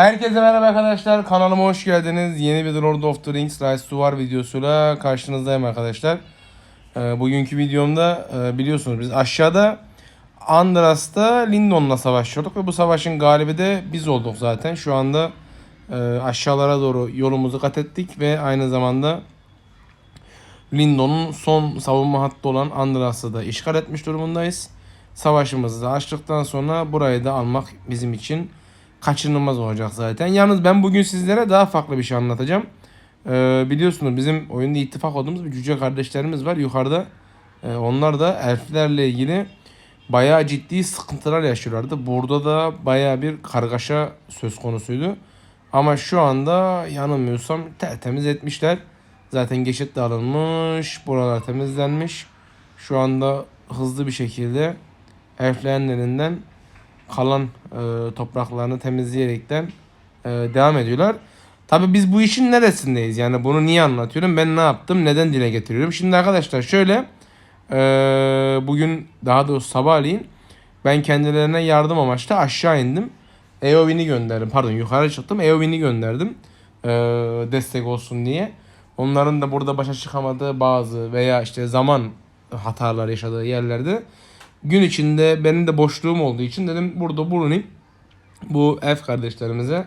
Herkese merhaba arkadaşlar. Kanalıma hoş geldiniz. Yeni bir Lord of the Rings Rise to War videosuyla karşınızdayım arkadaşlar. Ee, bugünkü videomda e, biliyorsunuz biz aşağıda Andras'ta Lindon'la savaşıyorduk ve bu savaşın galibi de biz olduk zaten. Şu anda e, aşağılara doğru yolumuzu kat ettik ve aynı zamanda Lindon'un son savunma hattı olan Andras'ı da işgal etmiş durumundayız. Savaşımızı da açtıktan sonra burayı da almak bizim için kaçınılmaz olacak zaten. Yalnız ben bugün sizlere daha farklı bir şey anlatacağım. Ee, biliyorsunuz bizim oyunda ittifak olduğumuz bir cüce kardeşlerimiz var yukarıda. Ee, onlar da elflerle ilgili bayağı ciddi sıkıntılar yaşıyorlardı. Burada da bayağı bir kargaşa söz konusuydu. Ama şu anda yanılmıyorsam tertemiz etmişler. Zaten geçit de alınmış. Buralar temizlenmiş. Şu anda hızlı bir şekilde elflerin elinden kalan e, topraklarını temizleyerekten e, devam ediyorlar. Tabi biz bu işin neresindeyiz? Yani bunu niye anlatıyorum? Ben ne yaptım? Neden dile getiriyorum? Şimdi arkadaşlar şöyle e, bugün daha doğrusu sabahleyin ben kendilerine yardım amaçlı aşağı indim. Eowyn'i gönderdim. Pardon yukarı çıktım. Eowyn'i gönderdim. E, destek olsun diye. Onların da burada başa çıkamadığı bazı veya işte zaman hatalar yaşadığı yerlerde gün içinde benim de boşluğum olduğu için dedim burada bulunayım. Bu elf kardeşlerimize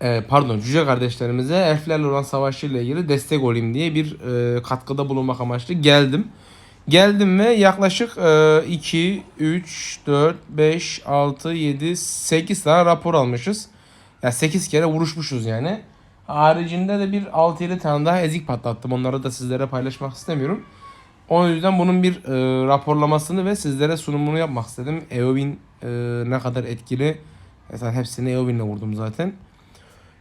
e, pardon cüce kardeşlerimize elflerle olan savaşıyla ilgili destek olayım diye bir e, katkıda bulunmak amaçlı geldim. Geldim ve yaklaşık e, 2, 3, 4, 5, 6, 7, 8 tane rapor almışız. Ya 8 kere vuruşmuşuz yani. Haricinde de bir 6-7 tane daha ezik patlattım. Onları da sizlere paylaşmak istemiyorum. O yüzden bunun bir e, raporlamasını ve sizlere sunumunu yapmak istedim. Eowyn e, ne kadar etkili. Mesela hepsini Eowyn'le vurdum zaten.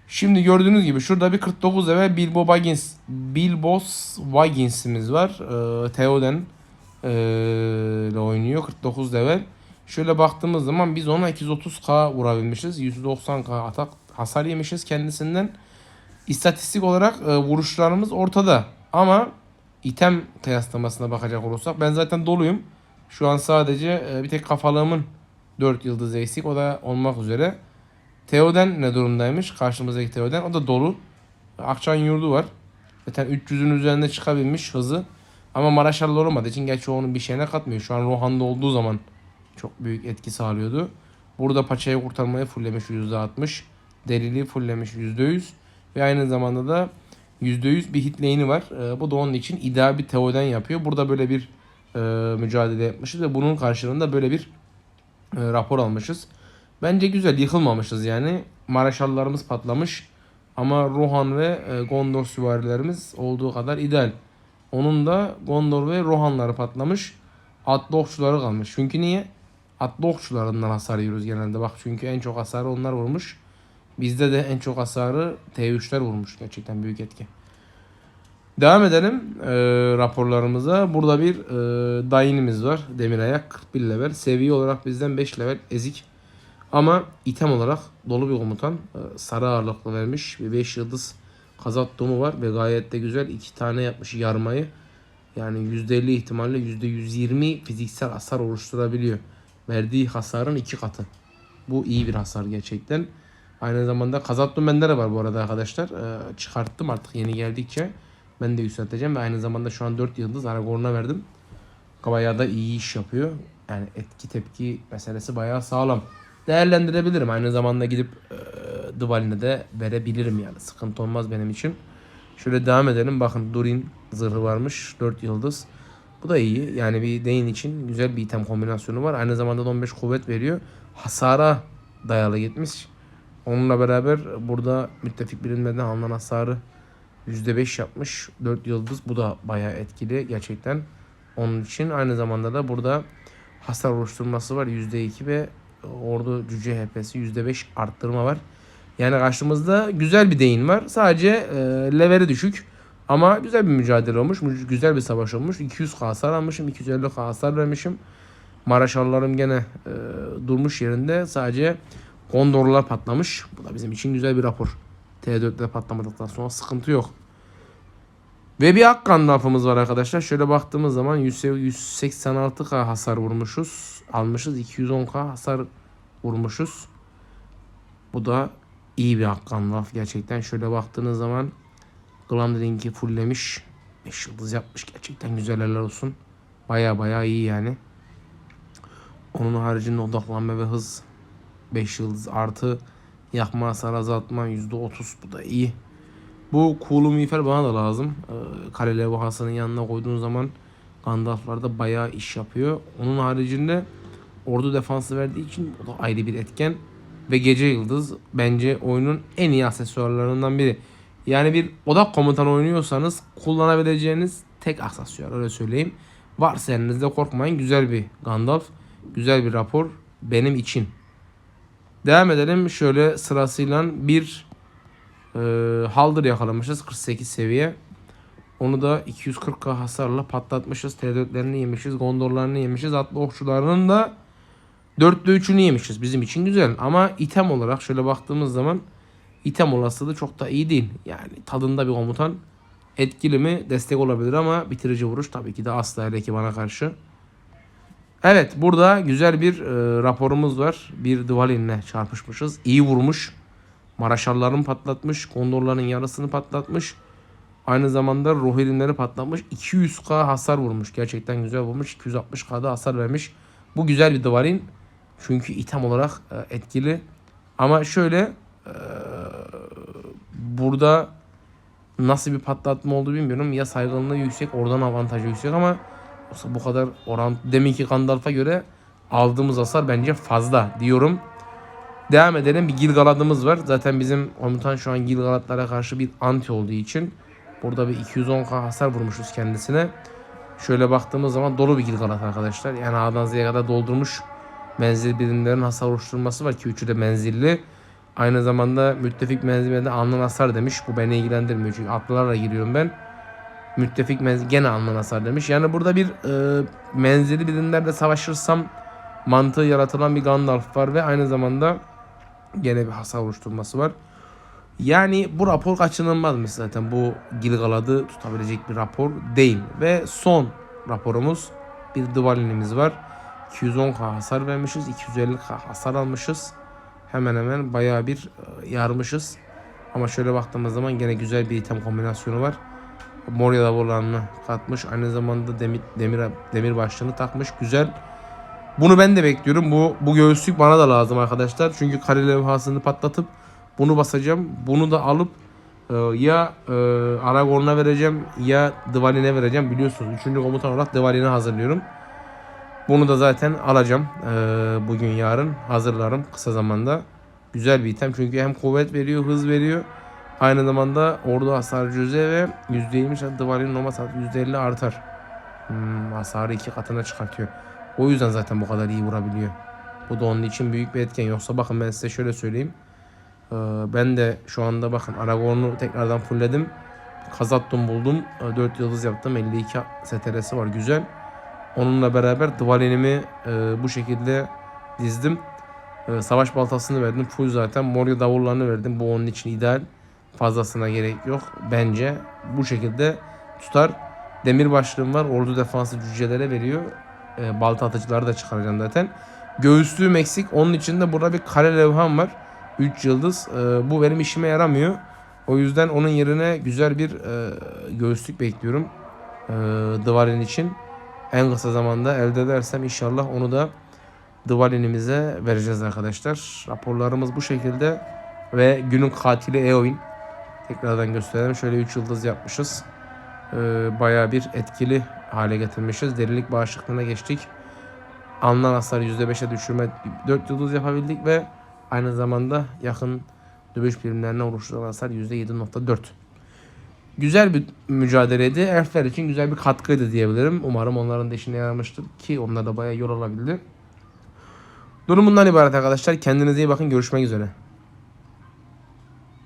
Şimdi gördüğünüz gibi şurada bir 49 level Bilbo Baggins, Bilbos Baggins'imiz var. E, Theoden e, ile oynuyor 49 level. Şöyle baktığımız zaman biz ona 230k vurabilmişiz. 190k atak hasar yemişiz kendisinden. İstatistik olarak e, vuruşlarımız ortada. Ama item kıyaslamasına bakacak olursak ben zaten doluyum. Şu an sadece e, bir tek kafalığımın 4 yıldız eksik. O da olmak üzere. Theoden ne durumdaymış? Karşımızdaki Theoden. O da dolu. Akçan yurdu var. Zaten 300'ün üzerinde çıkabilmiş hızı. Ama Maraşallı olmadığı için gerçi onun bir şeyine katmıyor. Şu an Rohan'da olduğu zaman çok büyük etki sağlıyordu. Burada paçayı kurtarmayı fulllemiş %60. Deliliği fulllemiş %100. Ve aynı zamanda da %100 bir hit lane'i var. Ee, bu da onun için ideal bir Theoden yapıyor. Burada böyle bir e, mücadele yapmışız ve bunun karşılığında böyle bir e, rapor almışız. Bence güzel yıkılmamışız yani. Maraşallarımız patlamış. Ama Rohan ve e, Gondor süvarilerimiz olduğu kadar ideal. Onun da Gondor ve Rohanları patlamış. Atlı okçuları kalmış. Çünkü niye? Atlı okçularından hasar yiyoruz genelde. Bak çünkü en çok hasarı onlar vurmuş. Bizde de en çok hasarı T3'ler vurmuş. Gerçekten büyük etki. Devam edelim e, raporlarımıza. Burada bir e, dayinimiz var. Demir ayak 41 level. Seviye olarak bizden 5 level ezik. Ama item olarak dolu bir komutan. E, sarı ağırlıklı vermiş. Bir 5 yıldız kazat domu var ve gayet de güzel. 2 tane yapmış yarmayı. Yani %50 ihtimalle %120 fiziksel hasar oluşturabiliyor. Verdiği hasarın iki katı. Bu iyi bir hasar gerçekten. Aynı zamanda kazat bende de var bu arada arkadaşlar. Ee, çıkarttım artık yeni geldikçe. Ben de yükselteceğim ve aynı zamanda şu an 4 yıldız Aragorn'a verdim. Bayağı da iyi iş yapıyor. Yani etki tepki meselesi bayağı sağlam. Değerlendirebilirim. Aynı zamanda gidip e, Dvalin'e de verebilirim yani. Sıkıntı olmaz benim için. Şöyle devam edelim. Bakın Durin zırhı varmış. 4 yıldız. Bu da iyi. Yani bir Dane için güzel bir item kombinasyonu var. Aynı zamanda da 15 kuvvet veriyor. Hasara dayalı gitmiş. Onunla beraber burada müttefik bilinmeden alınan hasarı %5 yapmış. 4 yıldız. Bu da bayağı etkili gerçekten. Onun için aynı zamanda da burada hasar oluşturması var. %2 ve ordu cüce HP'si %5 arttırma var. Yani karşımızda güzel bir deyin var. Sadece e, leveri düşük. Ama güzel bir mücadele olmuş. Güzel bir savaş olmuş. 200 hasar almışım. 250 hasar vermişim. Maraşallarım gene e, durmuş yerinde. Sadece Gondorlar patlamış. Bu da bizim için güzel bir rapor. T4'te patlamadıktan sonra sıkıntı yok. Ve bir Akkan lafımız var arkadaşlar. Şöyle baktığımız zaman 100 186k hasar vurmuşuz. Almışız. 210k hasar vurmuşuz. Bu da iyi bir Gandalf gerçekten. Şöyle baktığınız zaman Glamdring'i fulllemiş. 5 yıldız yapmış. Gerçekten güzel helal olsun. Baya baya iyi yani. Onun haricinde odaklanma ve hız 5 yıldız artı yakma hasar azaltma %30 bu da iyi. Bu Cool'u miğfer bana da lazım. Ee, kale levhasının yanına koyduğun zaman Gandalf'larda bayağı iş yapıyor. Onun haricinde ordu defansı verdiği için o da ayrı bir etken. Ve gece yıldız bence oyunun en iyi aksesuarlarından biri. Yani bir odak komutanı oynuyorsanız kullanabileceğiniz tek aksesuar öyle söyleyeyim. Varsa elinizde korkmayın güzel bir Gandalf. Güzel bir rapor benim için. Devam edelim. Şöyle sırasıyla bir e, Haldır yakalamışız 48 seviye. Onu da 240k hasarla patlatmışız. T4'lerini yemişiz. Gondorlarını yemişiz. Atlı okçularının da 4'te 3'ünü yemişiz. Bizim için güzel. Ama item olarak şöyle baktığımız zaman item olasılığı çok da iyi değil. Yani tadında bir komutan etkili mi destek olabilir ama bitirici vuruş tabii ki de asla hele ki bana karşı. Evet burada güzel bir e, raporumuz var. Bir Dvalin'le çarpışmışız. İyi vurmuş. Maraşalların patlatmış. Kondorların yarısını patlatmış. Aynı zamanda Rohirrimleri patlatmış. 200k hasar vurmuş. Gerçekten güzel vurmuş. 260k'da hasar vermiş. Bu güzel bir Dvalin. Çünkü item olarak e, etkili. Ama şöyle e, burada nasıl bir patlatma oldu bilmiyorum. Ya saygınlığı yüksek oradan avantajı yüksek ama bu kadar oran deminki Gandalf'a göre aldığımız hasar bence fazla diyorum. Devam edelim. Bir Gilgalad'ımız var. Zaten bizim komutan şu an Gilgalad'lara karşı bir anti olduğu için burada bir 210k hasar vurmuşuz kendisine. Şöyle baktığımız zaman dolu bir Gilgalad arkadaşlar. Yani A'dan Z'ye kadar doldurmuş. Menzil birimlerin hasar oluşturması var ki üçü de menzilli. Aynı zamanda müttefik menzilinde alınan hasar demiş. Bu beni ilgilendirmiyor çünkü atlılarla giriyorum ben. Müttefik menzil gene alınan hasar demiş. Yani burada bir e, menzili birimlerle savaşırsam mantığı yaratılan bir Gandalf var ve aynı zamanda gene bir hasar oluşturması var. Yani bu rapor kaçınılmazmış zaten. Bu Gilgalad'ı tutabilecek bir rapor değil. Ve son raporumuz bir Dvalin'imiz var. 210k hasar vermişiz. 250k hasar almışız. Hemen hemen bayağı bir e, yarmışız. Ama şöyle baktığımız zaman gene güzel bir item kombinasyonu var. Moria davarlarını katmış. Aynı zamanda demir, demir, demir başlığını takmış. Güzel. Bunu ben de bekliyorum. Bu bu göğüslük bana da lazım arkadaşlar. Çünkü kare levhasını patlatıp bunu basacağım. Bunu da alıp e, ya e, Aragorn'a vereceğim ya Dvalin'e vereceğim. Biliyorsunuz 3. komutan olarak Dvalin'e hazırlıyorum. Bunu da zaten alacağım. E, bugün yarın hazırlarım kısa zamanda. Güzel bir item çünkü hem kuvvet veriyor, hız veriyor. Aynı zamanda ordu hasar cüze ve %20 Dvalin'in normal hasarı %50 artar. Hmm, hasarı iki katına çıkartıyor. O yüzden zaten bu kadar iyi vurabiliyor. Bu da onun için büyük bir etken. Yoksa bakın ben size şöyle söyleyeyim. Ee, ben de şu anda bakın Aragorn'u tekrardan fullledim. Kazattum buldum. 4 yıldız yaptım. 52 STR'si var. Güzel. Onunla beraber Dvalin'imi e, bu şekilde dizdim. E, savaş baltasını verdim. Full zaten. Moria davullarını verdim. Bu onun için ideal. Fazlasına gerek yok. Bence bu şekilde tutar. Demir başlığım var. Ordu defansı cücelere veriyor. E, balta atıcıları da çıkaracağım zaten. Göğüslüğüm eksik. Onun için de burada bir kare levham var. 3 yıldız. E, bu benim işime yaramıyor. O yüzden onun yerine güzel bir e, göğüslük bekliyorum. E, Dvalin için. En kısa zamanda elde edersem inşallah onu da Dvalin'imize vereceğiz arkadaşlar. Raporlarımız bu şekilde. Ve günün katili Eowyn. Tekrardan gösterelim. Şöyle 3 yıldız yapmışız. E, bayağı bir etkili hale getirmişiz. Derilik bağışıklığına geçtik. Alınan hasarı %5'e düşürme 4 yıldız yapabildik ve aynı zamanda yakın dövüş birimlerine oluşturulan hasar %7.4. Güzel bir mücadeleydi. Elfler için güzel bir katkıydı diyebilirim. Umarım onların da işine yaramıştır ki onlar da bayağı yol alabildi. Durum bundan ibaret arkadaşlar. Kendinize iyi bakın. Görüşmek üzere.